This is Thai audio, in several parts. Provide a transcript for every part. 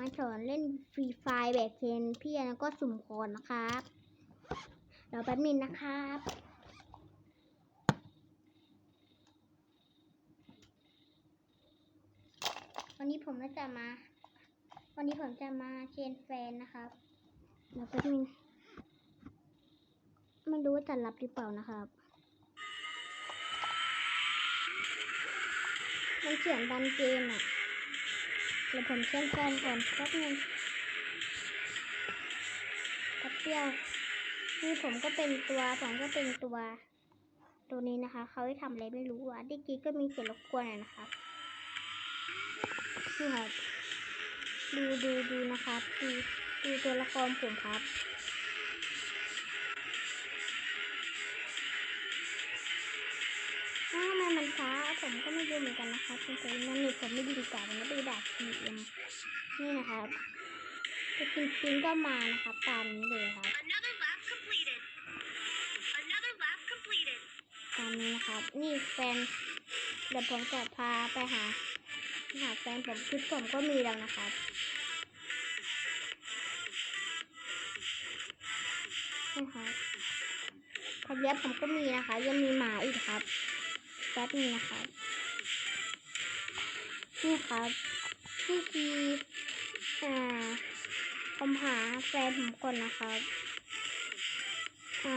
มาสอนเล่นฟรีไฟแบบเคนพี่แล้วก็สุ่มคอนนะครับเดี๋ยวแป๊บนึงนะครับวันนี้ผมก็จะมา วันนี้ผมจะมาเชนแฟนนะครับเดี๋ยวแป๊บนึงไม่รู้ว่าจะรับหรือเปล่านะครับมันเขียนดันเกมอะ เดี๋ยวผมเชื่อมแฟนก่อนแป๊บนึงแป๊บเดียวนี่ผมก็เป็นตัวผมก็เป็นตัว ตัวนี้นะคะ เขาให้ทำอะไรไม่รู้อะดิกี้ก็มีเสียงรบกวนอะนะครับนี่ครับดูดูดูนะครับดูดูตัวละครผมครับ ผมก็ไม่รู้เหมือนกันนะคะจริงๆนั่นนี่ผมไม่ดีกว่าผมก็ไปด่าทีเอ็มนี่นะครับจะกินซิงก็มานะครับตามนี้เลยครับ Another lap completed. Another lap completed. ตามนี้นะครับ นี่แฟนเดี๋ยวผมจะพาไปหาหาแฟนผมชุดผมก็มีแล้วนะครับนี่ครับพอเย็บผมก็มีนะคะ ยังมีหมาอีกครับแป๊บนึงนะครับนี่ครับนี่คืออ่าผมหาแฟนผมก่อนนะครับอ่า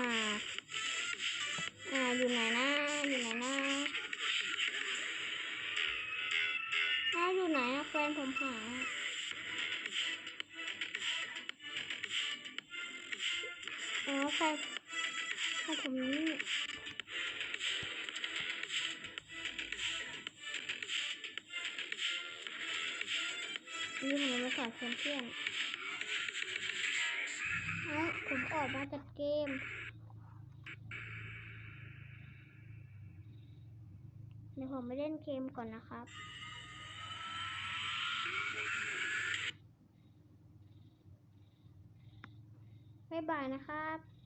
อ่าอยู่ไหนนะอยู่ไหนนะอ้าอยู่ไหนอะแฟนผมหาอ๋อแฟนแฟนผมนี่ นี่ผมจะมาสอนเพื่อนเพื่อนเอ้ผมออกมาจากเกม เดี๋ยวผมไปเล่นเกมก่อนนะครับบ๊ายบายนะครับ